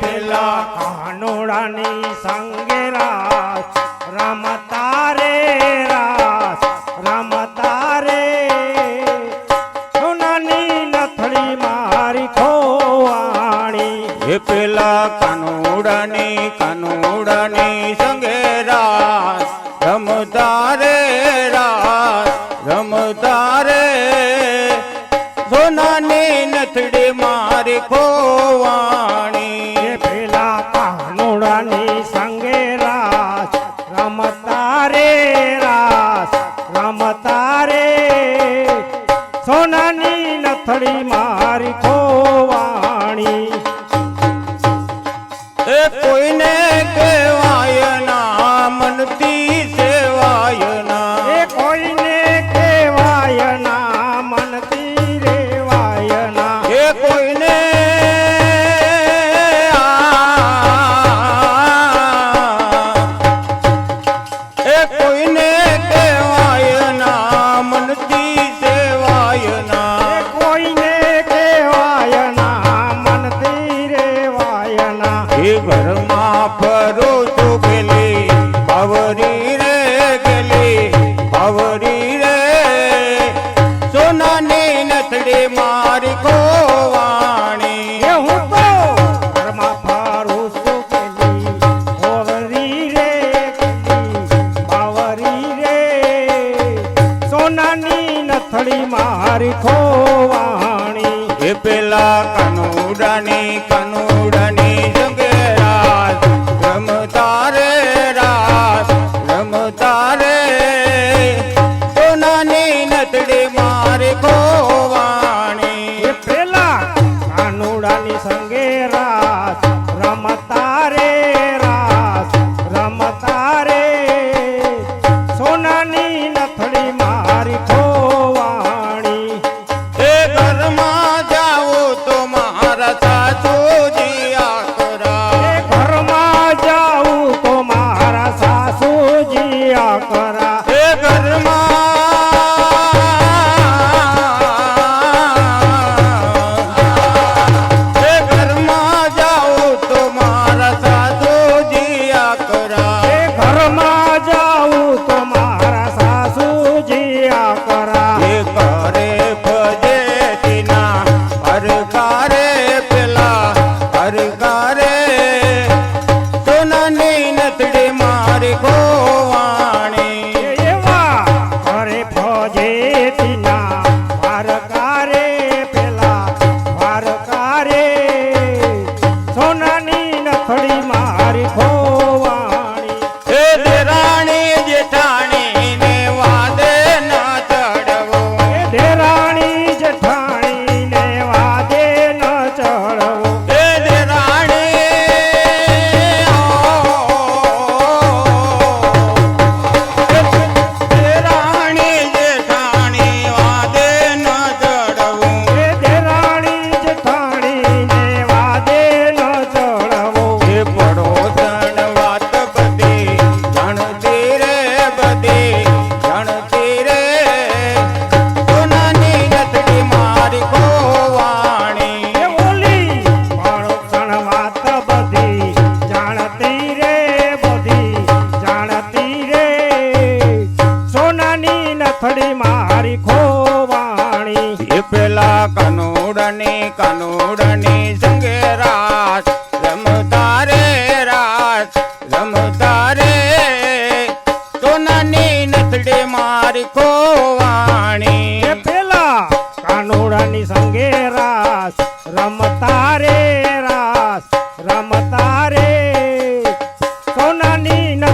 પેલા કાનોડાની સંગે રાસ. રમતા રે રાસ રમતા રે સોનાની નથળી મારી ખોવાણી. હે પેલા કાનોડાની કાનોડાની સંગે રાસ. રમતા રે રાસ રમતા રે સોનાની નથડી મારી ખોવાણી. కనుడని కనుడని.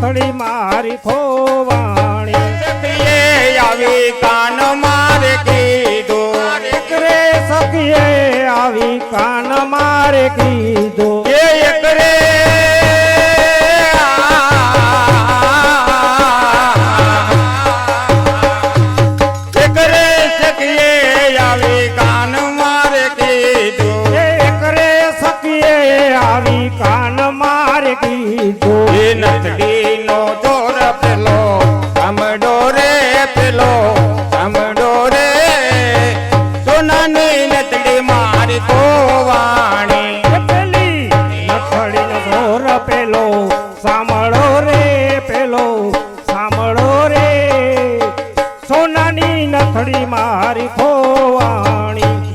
સાથડી મારી ખોવાણી. આવી કાન મારે કીધું. રે સખીએ આવી કાન મારે કીધું.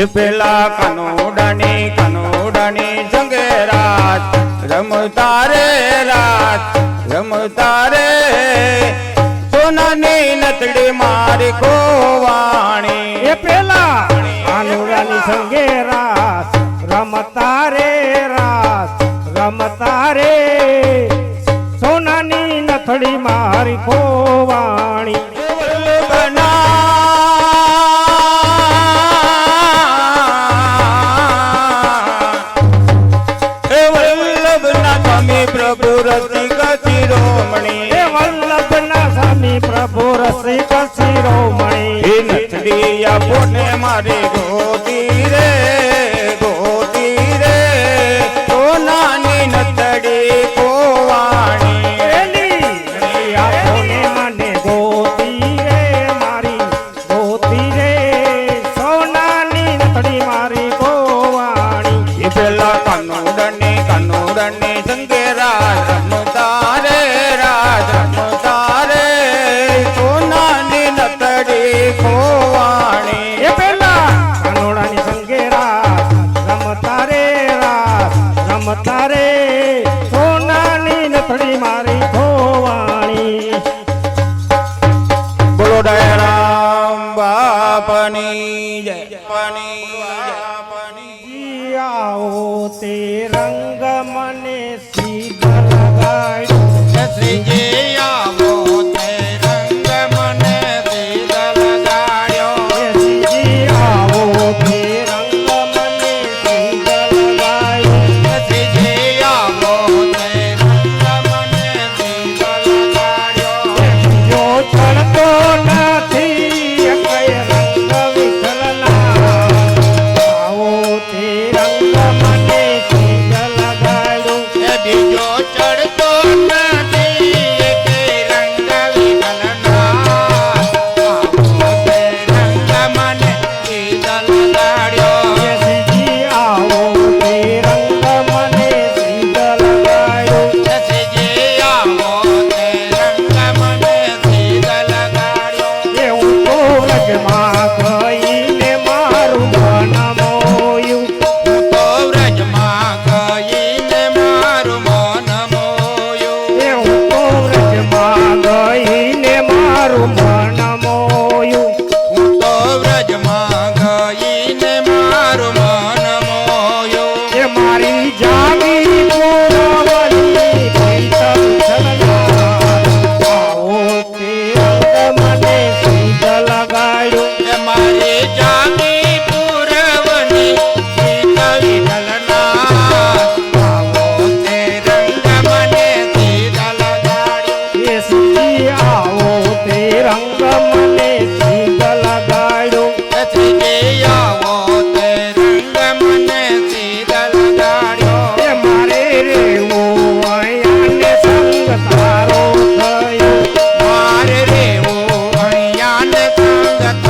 એ પેલા કનોડની કનોડની જંગે રાત. રમતા રે રાત રમતા રે. સોનાની નતડી મારી ગોવાણી. એ પેલા કનોડાની સંગે રાત. રમતા રે રાત રમતા રે. સોનાની નથડી મારી ગો রে Venga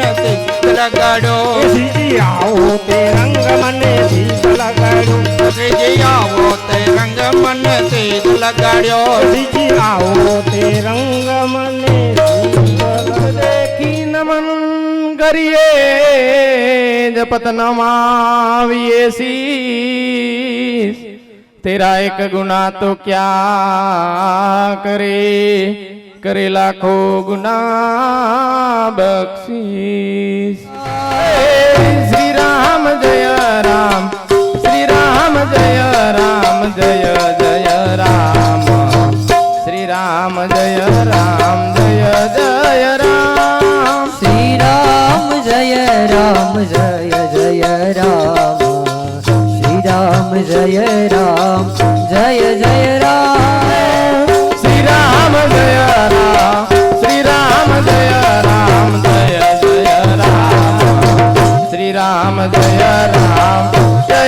लगड़ो आओ आओ रंग लगड़ो आओ रंग देखी नमन करिए जपत नमाविए सी तेरा एक गुना तो क्या करे કરી લાખો ગુના બક્ષીસ શ્રી રામ જય રામ, શ્રી રામ જય રામ, જય જય રામ. શ્રી રામ જય રામ, જય જય રામ. શ્રી રામ જય રામ, જય જય રામ. શ્રી રામ જય રામ, જય જય રામ. जय राम जय राम जय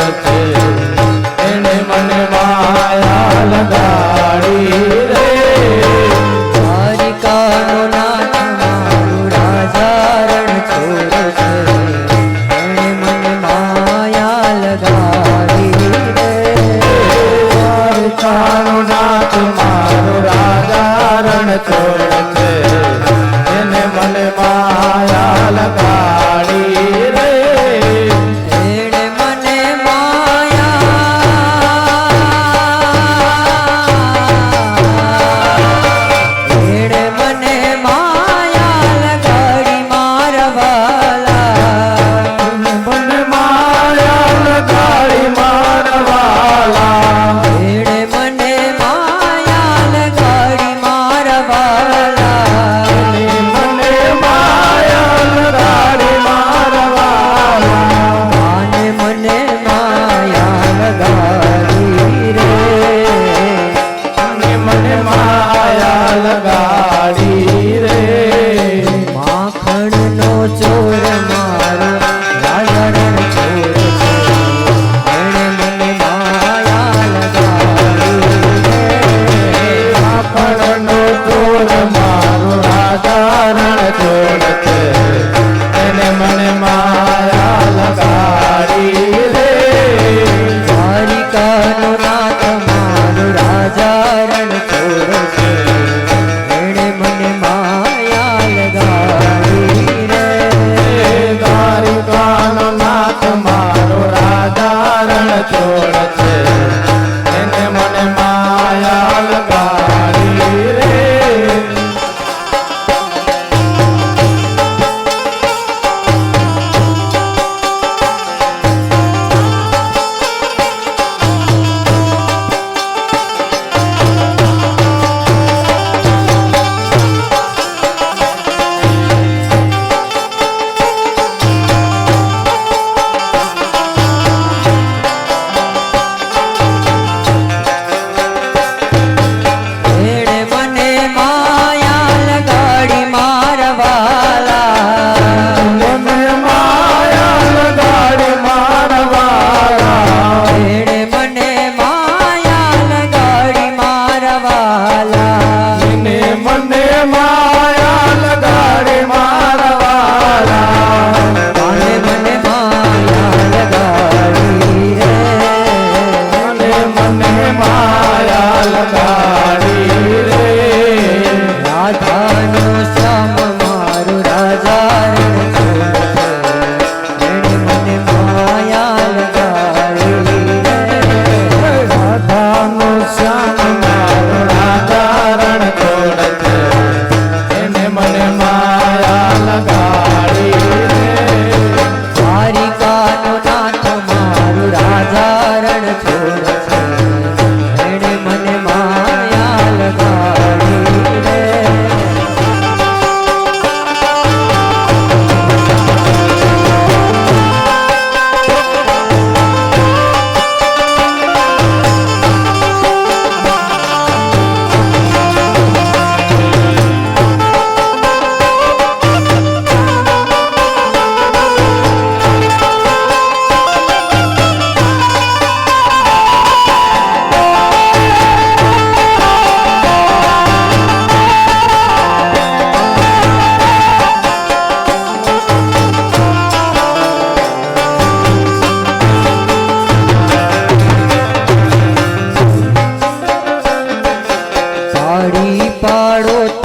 પાડી પાડો